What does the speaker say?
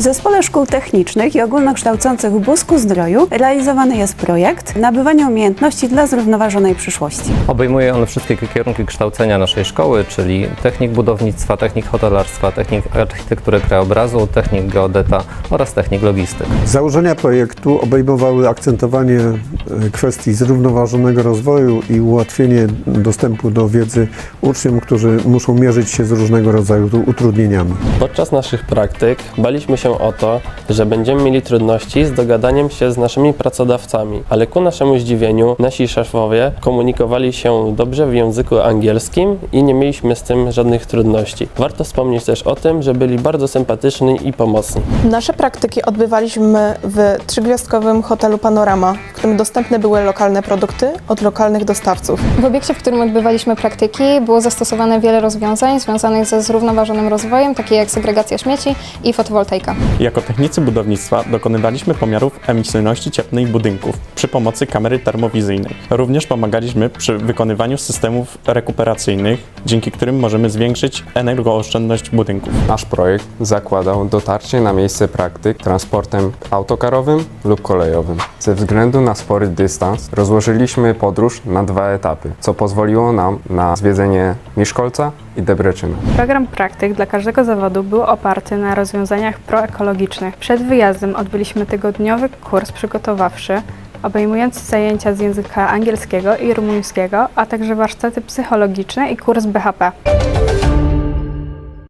W Zespole Szkół Technicznych i Ogólnokształcących w Busku Zdroju realizowany jest projekt Nabywanie umiejętności dla zrównoważonej przyszłości. Obejmuje on wszystkie kierunki kształcenia naszej szkoły, czyli technik budownictwa, technik hotelarstwa, technik architektury krajobrazu, technik geodeta oraz technik logistyki. Założenia projektu obejmowały akcentowanie e, kwestii zrównoważonego rozwoju i ułatwienie dostępu do wiedzy uczniom, którzy muszą mierzyć się z różnego rodzaju utrudnieniami. Podczas naszych praktyk baliśmy się o to, że będziemy mieli trudności z dogadaniem się z naszymi pracodawcami, ale ku naszemu zdziwieniu nasi szefowie komunikowali się dobrze w języku angielskim i nie mieliśmy z tym żadnych trudności. Warto wspomnieć też o tym, że byli bardzo sympatyczni i pomocni. Nasze praktyki odbywaliśmy w trzygwiazdkowym hotelu Panorama, w którym dostępne były lokalne produkty od lokalnych dostawców. W obiekcie, w którym odbywaliśmy praktyki, było zastosowane wiele rozwiązań związanych ze zrównoważonym rozwojem, takie jak segregacja śmieci i fotowoltaika. Jako technicy budownictwa dokonywaliśmy pomiarów emisyjności cieplnej budynków przy pomocy kamery termowizyjnej. Również pomagaliśmy przy wykonywaniu systemów rekuperacyjnych, dzięki którym możemy zwiększyć energooszczędność budynków. Nasz projekt zakładał dotarcie na miejsce praktyk transportem autokarowym lub kolejowym. Ze względu na spory dystans rozłożyliśmy podróż na dwa etapy, co pozwoliło nam na zwiedzenie Miszkolca i Debreczyna. Program praktyk dla każdego zawodu był oparty na rozwiązaniach proekologicznych. Przed wyjazdem odbyliśmy tygodniowy kurs przygotowawczy obejmujący zajęcia z języka angielskiego i rumuńskiego, a także warsztaty psychologiczne i kurs BHP.